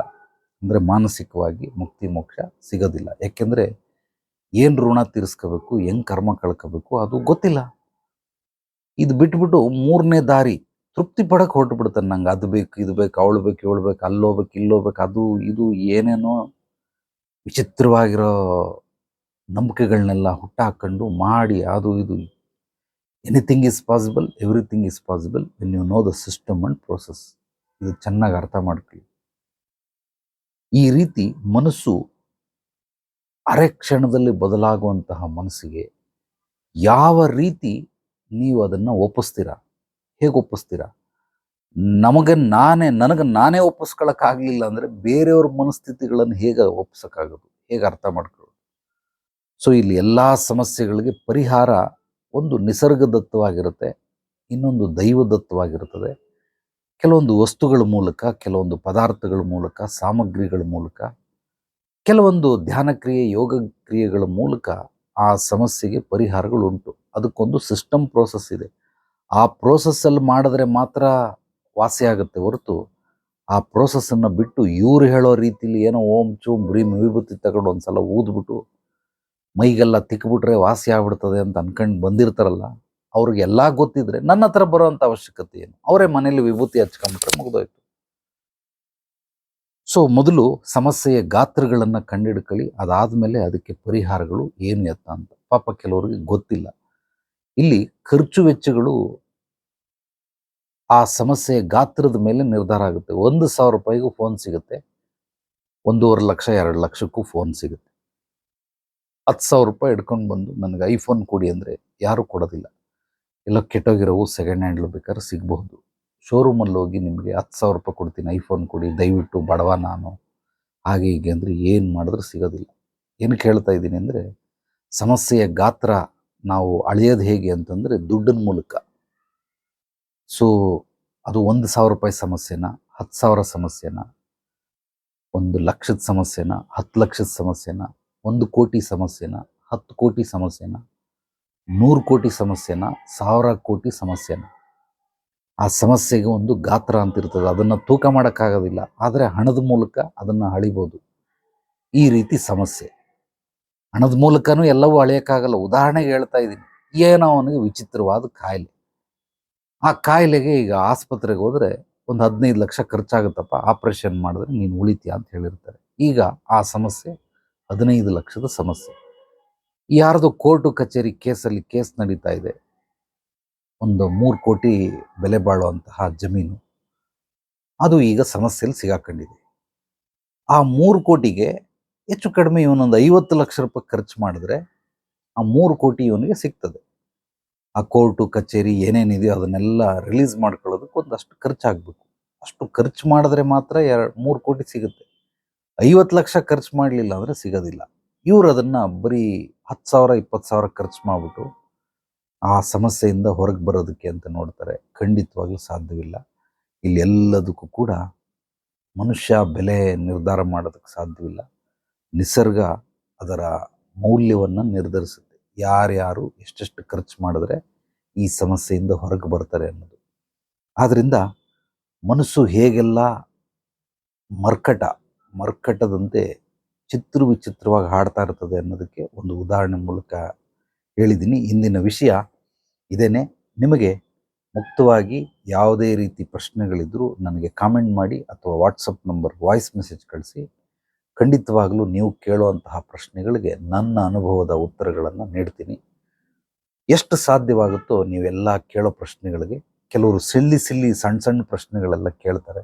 ಅಂದರೆ ಮಾನಸಿಕವಾಗಿ ಮುಕ್ತಿ ಮೋಕ್ಷ ಸಿಗೋದಿಲ್ಲ. ಯಾಕೆಂದರೆ ಏನು ಋಣ ತೀರಿಸ್ಕೋಬೇಕು ಹೆಂಗೆ ಕರ್ಮ ಕಳ್ಕೋಬೇಕು, ಅದು ಗೊತ್ತಿಲ್ಲ. ಇದು ಬಿಟ್ಬಿಟ್ಟು ಮೂರನೇ ದಾರಿ ತೃಪ್ತಿ ಪಡಕ್ಕೆ ಹೊರಟು ಬಿಡ್ತಾನೆ ನಂಗೆ. ಅದು ಬೇಕು, ಇದು ಬೇಕು, ಅವಳು ಬೇಕು, ಇವಳು ಬೇಕು ಇಲ್ಲಿ ಹೋಗ್ಬೇಕು, ಅದು, ಇದು, ಏನೇನೋ ವಿಚಿತ್ರವಾಗಿರೋ ನಂಬಿಕೆಗಳನ್ನೆಲ್ಲ ಹುಟ್ಟಾಕೊಂಡು ಮಾಡಿ, ಅದು, ಇದು. Anything is possible everything is possible when you know the system and process ಇದು ಚೆನ್ನಾಗಿ ಅರ್ಥ ಮಾಡ್ಕೊಳ್ಳಿ. ಈ ರೀತಿ ಮನಸ್ಸು ಅರೆ ಕ್ಷಣದಲ್ಲಿ ಬದಲಾಗುವಂತಹ ಮನಸ್ಸಿಗೆ ಯಾವ ರೀತಿ ನೀವು ಅದನ್ನು ಒಪ್ಪಿಸ್ತೀರಾ? ಹೇಗೆ ಒಪ್ಪಿಸ್ತೀರಾ? ನಮಗೆ ನಾನೇ, ನನಗೆ ನಾನೇ ಒಪ್ಪಿಸ್ಕೊಳಕ್ಕಾಗಲಿಲ್ಲ ಅಂದರೆ ಬೇರೆಯವ್ರ ಮನಸ್ಥಿತಿಗಳನ್ನು ಹೇಗೆ ಒಪ್ಪಿಸೋಕ್ಕಾಗೋದು ಹೇಗೆ ಅರ್ಥ ಮಾಡ್ಕೊಳ್ಳೋದು? ಸೊ ಇಲ್ಲಿ ಎಲ್ಲ ಸಮಸ್ಯೆಗಳಿಗೆ ಪರಿಹಾರ ಒಂದು ನಿಸರ್ಗದತ್ತವಾಗಿರುತ್ತೆ, ಇನ್ನೊಂದು ದೈವದತ್ತವಾಗಿರುತ್ತದೆ ಕೆಲವೊಂದು ವಸ್ತುಗಳ ಮೂಲಕ, ಕೆಲವೊಂದು ಪದಾರ್ಥಗಳ ಮೂಲಕ, ಸಾಮಗ್ರಿಗಳ ಮೂಲಕ, ಕೆಲವೊಂದು ಧ್ಯಾನ ಕ್ರಿಯೆ ಯೋಗ ಕ್ರಿಯೆಗಳ ಮೂಲಕ ಆ ಸಮಸ್ಯೆಗೆ ಪರಿಹಾರಗಳು ಉಂಟು ಅದಕ್ಕೊಂದು ಸಿಸ್ಟಮ್ ಪ್ರೋಸೆಸ್ ಇದೆ. ಆ ಪ್ರೋಸೆಸ್ಸಲ್ಲಿ ಮಾಡಿದ್ರೆ ಮಾತ್ರ ವಾಸಿ ಆಗುತ್ತೆ ಹೊರತು ಆ ಪ್ರೋಸೆಸ್ಸನ್ನು ಬಿಟ್ಟು ಇವ್ರು ಹೇಳೋ ರೀತಿಲಿ ಏನೋ ಓಂ ಚೂಮ್ ಬ್ರೀಮ್ ವಿಭೂತಿ ತಗೊಂಡು ಒಂದು ಸಲ ಊದ್ಬಿಟ್ಟು ಮೈಗೆಲ್ಲ ತಿಕ್ಬಿಟ್ರೆ ವಾಸಿ ಆಗ್ಬಿಡ್ತದೆ ಅಂತ ಅನ್ಕೊಂಡು ಬಂದಿರ್ತಾರಲ್ಲ, ಅವ್ರಿಗೆಲ್ಲ ಗೊತ್ತಿದ್ರೆ ನನ್ನ ಹತ್ರ ಬರೋವಂಥ ಅವಶ್ಯಕತೆ ಏನು? ಅವರೇ ಮನೇಲಿ ವಿಭೂತಿ ಹಚ್ಕೊಂಬಿಟ್ರೆ ಮುಗಿದೋಯ್ತು. ಸೊ ಮೊದಲು ಸಮಸ್ಯೆಯ ಗಾತ್ರಗಳನ್ನು ಕಂಡಿಡ್ಕಳಿ ಅದಾದ ಮೇಲೆ ಅದಕ್ಕೆ ಪರಿಹಾರಗಳು ಏನು ಎತ್ತ ಅಂತ. ಪಾಪ ಕೆಲವರಿಗೆ ಗೊತ್ತಿಲ್ಲ. ಇಲ್ಲಿ ಖರ್ಚು ವೆಚ್ಚಗಳು ಆ ಸಮಸ್ಯೆಯ ಗಾತ್ರದ ಮೇಲೆ ನಿರ್ಧಾರ ಆಗುತ್ತೆ. ಒಂದು ಸಾವಿರ ರೂಪಾಯಿಗೂ ಫೋನ್ ಸಿಗುತ್ತೆ. ಒಂದೂವರೆ ಲಕ್ಷ, ಎರಡು ಲಕ್ಷಕ್ಕೂ ಫೋನ್ ಸಿಗುತ್ತೆ. ಹತ್ತು ಸಾವಿರ ರೂಪಾಯಿ ಹಿಡ್ಕೊಂಡು ಬಂದು ನನಗೆ ಐಫೋನ್ ಕೊಡಿ ಅಂದರೆ ಯಾರೂ ಕೊಡೋದಿಲ್ಲ. ಎಲ್ಲ ಕೆಟ್ಟೋಗಿರೋವು ಸೆಕೆಂಡ್ ಹ್ಯಾಂಡ್ಲು ಬೇಕಾದ್ರೆ ಸಿಗಬಹುದು. ಶೋರೂಮಲ್ಲಿ ಹೋಗಿ ನಿಮಗೆ ಹತ್ತು ಸಾವಿರ ರೂಪಾಯಿ ಕೊಡ್ತೀನಿ, ಐಫೋನ್ ಕೊಡಿ, ದಯವಿಟ್ಟು ಬಡವ ನಾನು. ಹಾಗೆ ಹೀಗೆ ಅಂದರೆ ಏನು ಮಾಡಿದ್ರೂ ಸಿಗೋದಿಲ್ಲ. ಏನು ಕೇಳ್ತಾ ಇದ್ದೀನಿ ಅಂದರೆ, ಸಮಸ್ಯೆಯ ಗಾತ್ರ ನಾವು ಅಳೆಯೋದು ಹೇಗೆ ಅಂತಂದರೆ ದುಡ್ಡಿನ ಮೂಲಕ. ಸೊ ಅದು ಒಂದು ಸಾವಿರ ರೂಪಾಯಿ ಸಮಸ್ಯೆನ, ಹತ್ತು ಸಾವಿರ ಸಮಸ್ಯೆನ, ಒಂದು ಲಕ್ಷದ ಸಮಸ್ಯೆನ, ಹತ್ತು ಲಕ್ಷದ ಸಮಸ್ಯೆನ, ಒಂದು ಕೋಟಿ ಸಮಸ್ಯೆನ, ಹತ್ತು ಕೋಟಿ ಸಮಸ್ಯೆನ, ನೂರು ಕೋಟಿ ಸಮಸ್ಯೆನ, ಸಾವಿರ ಕೋಟಿ ಸಮಸ್ಯೆನ. ಆ ಸಮಸ್ಯೆಗೆ ಒಂದು ಗಾತ್ರ ಅಂತ ಇರ್ತದೆ. ಅದನ್ನು ತೂಕ ಮಾಡೋಕ್ಕಾಗೋದಿಲ್ಲ. ಆದರೆ ಹಣದ ಮೂಲಕ ಅದನ್ನು ಅಳಿಬೋದು. ಈ ರೀತಿ ಸಮಸ್ಯೆ. ಹಣದ ಮೂಲಕನೂ ಎಲ್ಲವೂ ಅಳೆಯೋಕ್ಕಾಗಲ್ಲ. ಉದಾಹರಣೆಗೆ ಹೇಳ್ತಾ ಇದ್ದೀನಿ. ಏನೋ ಅವನಿಗೆ ವಿಚಿತ್ರವಾದ ಕಾಯಿಲೆ. ಆ ಕಾಯಿಲೆಗೆ ಈಗ ಆಸ್ಪತ್ರೆಗೆ ಹೋದರೆ ಒಂದು ಹದಿನೈದು ಲಕ್ಷ ಖರ್ಚಾಗುತ್ತಪ್ಪ. ಆಪ್ರೇಷನ್ ಮಾಡಿದ್ರೆ ನೀನು ಉಳಿತೀಯ ಅಂತ ಹೇಳಿರ್ತಾರೆ. ಈಗ ಆ ಸಮಸ್ಯೆ ಹದಿನೈದು ಲಕ್ಷದ ಸಮಸ್ಯೆ. ಯಾರ್ದು ಕೋರ್ಟು ಕಚೇರಿ ಕೇಸಲ್ಲಿ ಕೇಸ್ ನಡೀತಾ ಇದೆ. ಒಂದು ಮೂರು ಕೋಟಿ ಬೆಲೆ ಬಾಳುವಂತಹ ಜಮೀನು. ಅದು ಈಗ ಸಮಸ್ಯೆಯಲ್ಲಿ ಸಿಗಾಕೊಂಡಿದೆ. ಆ ಮೂರು ಕೋಟಿಗೆ ಹೆಚ್ಚು ಕಡಿಮೆ ಇವನೊಂದು ಐವತ್ತು ಲಕ್ಷ ರೂಪಾಯಿ ಖರ್ಚು ಮಾಡಿದ್ರೆ ಆ ಮೂರು ಕೋಟಿ ಇವನಿಗೆ ಸಿಗ್ತದೆ. ಆ ಕೋರ್ಟು, ಕಚೇರಿ ಏನೇನಿದೆಯೋ ಅದನ್ನೆಲ್ಲ ರಿಲೀಸ್ ಮಾಡ್ಕೊಳ್ಳೋದಕ್ಕೆ ಒಂದಷ್ಟು ಖರ್ಚಾಗಬೇಕು. ಅಷ್ಟು ಖರ್ಚು ಮಾಡಿದ್ರೆ ಮಾತ್ರ ಎರಡು ಮೂರು ಕೋಟಿ ಸಿಗುತ್ತೆ. ಐವತ್ತು ಲಕ್ಷ ಖರ್ಚು ಮಾಡಲಿಲ್ಲ ಅಂದರೆ ಸಿಗೋದಿಲ್ಲ. ಇವರು ಅದನ್ನು ಬರೀ ಹತ್ತು ಸಾವಿರ, ಇಪ್ಪತ್ತು ಸಾವಿರ ಖರ್ಚು ಮಾಡಿಬಿಟ್ಟು ಆ ಸಮಸ್ಯೆಯಿಂದ ಹೊರಗೆ ಬರೋದಕ್ಕೆ ಅಂತ ನೋಡ್ತಾರೆ. ಖಂಡಿತವಾಗ್ಲೂ ಸಾಧ್ಯವಿಲ್ಲ. ಇಲ್ಲಿ ಎಲ್ಲದಕ್ಕೂ ಕೂಡ ಮನುಷ್ಯ ಬೆಲೆ ನಿರ್ಧಾರ ಮಾಡೋದಕ್ಕೆ ಸಾಧ್ಯವಿಲ್ಲ. ನಿಸರ್ಗ ಅದರ ಮೌಲ್ಯವನ್ನು ನಿರ್ಧರಿಸುತ್ತೆ. ಯಾರ್ಯಾರು ಎಷ್ಟೆಷ್ಟು ಖರ್ಚು ಮಾಡಿದ್ರೆ ಈ ಸಮಸ್ಯೆಯಿಂದ ಹೊರಗೆ ಬರ್ತಾರೆ ಅನ್ನೋದು. ಆದ್ದರಿಂದ ಮನಸ್ಸು ಹೇಗೆಲ್ಲ ಮರ್ಕಟ, ಮರ್ಕಟದಂತೆ ಚಿತ್ರ ವಿಚಿತ್ರವಾಗಿ ಹಾಡ್ತಾ ಇರ್ತದೆ ಅನ್ನೋದಕ್ಕೆ ಒಂದು ಉದಾಹರಣೆ ಮೂಲಕ ಹೇಳಿದ್ದೀನಿ. ಇಂದಿನ ವಿಷಯ ಇದೇನೆ ನಿಮಗೆ ಮುಕ್ತವಾಗಿ ಯಾವುದೇ ರೀತಿ ಪ್ರಶ್ನೆಗಳಿದ್ದರೂ ನನಗೆ ಕಾಮೆಂಟ್ ಮಾಡಿ ಅಥವಾ ವಾಟ್ಸಪ್ ನಂಬರ್ ವಾಯ್ಸ್ ಮೆಸೇಜ್ ಕಳಿಸಿ. ಖಂಡಿತವಾಗಲೂ ನೀವು ಕೇಳುವಂತಹ ಪ್ರಶ್ನೆಗಳಿಗೆ ನನ್ನ ಅನುಭವದ ಉತ್ತರಗಳನ್ನು ನೀಡ್ತೀನಿ. ಎಷ್ಟು ಸಾಧ್ಯವಾಗುತ್ತೋ ನೀವೆಲ್ಲ ಕೇಳೋ ಪ್ರಶ್ನೆಗಳಿಗೆ, ಕೆಲವರು ಸಿಲ್ಲಿ ಸಿಲ್ಲಿ ಸಣ್ಣ ಸಣ್ಣ ಪ್ರಶ್ನೆಗಳೆಲ್ಲ ಕೇಳ್ತಾರೆ.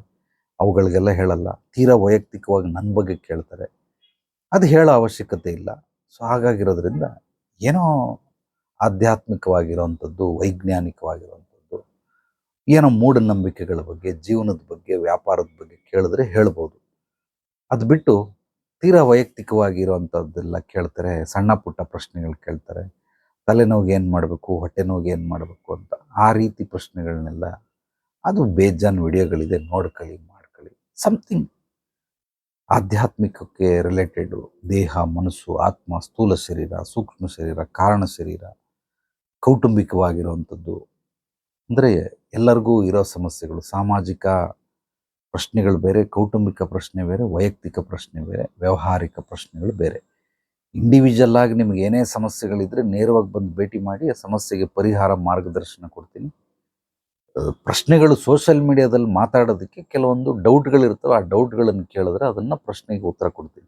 ಅವುಗಳಿಗೆಲ್ಲ ಹೇಳಲ್ಲ. ತೀರಾ ವೈಯಕ್ತಿಕವಾಗಿ ನನ್ನ ಬಗ್ಗೆ ಕೇಳ್ತಾರೆ. ಅದು ಹೇಳೋ ಅವಶ್ಯಕತೆ ಇಲ್ಲ. ಸೊ ಹಾಗಾಗಿರೋದ್ರಿಂದ ಏನೋ ಆಧ್ಯಾತ್ಮಿಕವಾಗಿರುವಂಥದ್ದು, ವೈಜ್ಞಾನಿಕವಾಗಿರುವಂಥದ್ದು, ಏನೋ ಮೂಢನಂಬಿಕೆಗಳ ಬಗ್ಗೆ, ಜೀವನದ ಬಗ್ಗೆ, ವ್ಯಾಪಾರದ ಬಗ್ಗೆ ಕೇಳಿದ್ರೆ ಹೇಳ್ಬೋದು. ಅದು ಬಿಟ್ಟು ತೀರಾ ವೈಯಕ್ತಿಕವಾಗಿರುವಂಥದ್ದೆಲ್ಲ ಕೇಳ್ತಾರೆ, ಸಣ್ಣ ಪುಟ್ಟ ಪ್ರಶ್ನೆಗಳು ಕೇಳ್ತಾರೆ ತಲೆನೋವಿಗೆ ಏನು ಮಾಡಬೇಕು, ಹೊಟ್ಟೆ ನೋವಿಗೆ ಏನು ಮಾಡಬೇಕು ಅಂತ ಆ ರೀತಿ ಪ್ರಶ್ನೆಗಳನ್ನೆಲ್ಲ ಅದು ಬೇಜಾನ್ ವಿಡಿಯೋಗಳಿದೆ, ನೋಡ್ಕೊಳ್ಳಿ, ಮಾಡ್ಕೊಳ್ಳಿ. ಸಮಥಿಂಗ್ ಆಧ್ಯಾತ್ಮಿಕಕ್ಕೆ ರಿಲೇಟೆಡ್ ದೇಹ, ಮನಸ್ಸು, ಆತ್ಮ, ಸ್ಥೂಲ ಶರೀರ, ಸೂಕ್ಷ್ಮ ಶರೀರ, ಕಾರಣ ಶರೀರ ಕೌಟುಂಬಿಕವಾಗಿರುವಂಥದ್ದು. ಅಂದರೆ ಎಲ್ಲರಿಗೂ ಇರೋ ಸಮಸ್ಯೆಗಳು, ಸಾಮಾಜಿಕ ಪ್ರಶ್ನೆಗಳು ಬೇರೆ, ಕೌಟುಂಬಿಕ ಪ್ರಶ್ನೆ ಬೇರೆ, ವೈಯಕ್ತಿಕ ಪ್ರಶ್ನೆ ಬೇರೆ, ವ್ಯಾವಹಾರಿಕ ಪ್ರಶ್ನೆಗಳು ಬೇರೆ. ಇಂಡಿವಿಜುವಲ್ ಆಗಿ ನಿಮ್ಗೆ ಏನೇ ಸಮಸ್ಯೆಗಳಿದ್ರೆ ನೇರವಾಗಿ ಬಂದು ಭೇಟಿ ಮಾಡಿ ಆ ಸಮಸ್ಯೆಗೆ ಪರಿಹಾರ ಮಾರ್ಗದರ್ಶನ ಕೊಡ್ತೀನಿ. ಪ್ರಶ್ನೆಗಳು ಸೋಷಿಯಲ್ ಮೀಡಿಯಾದಲ್ಲಿ ಮಾತಾಡೋದಕ್ಕೆ ಕೆಲವೊಂದು ಡೌಟ್ಗಳಿರ್ತವೆ ಆ ಡೌಟ್ಗಳನ್ನು ಕೇಳಿದ್ರೆ ಅದನ್ನು ಪ್ರಶ್ನೆಗೆ ಉತ್ತರ ಕೊಡ್ತೀನಿ.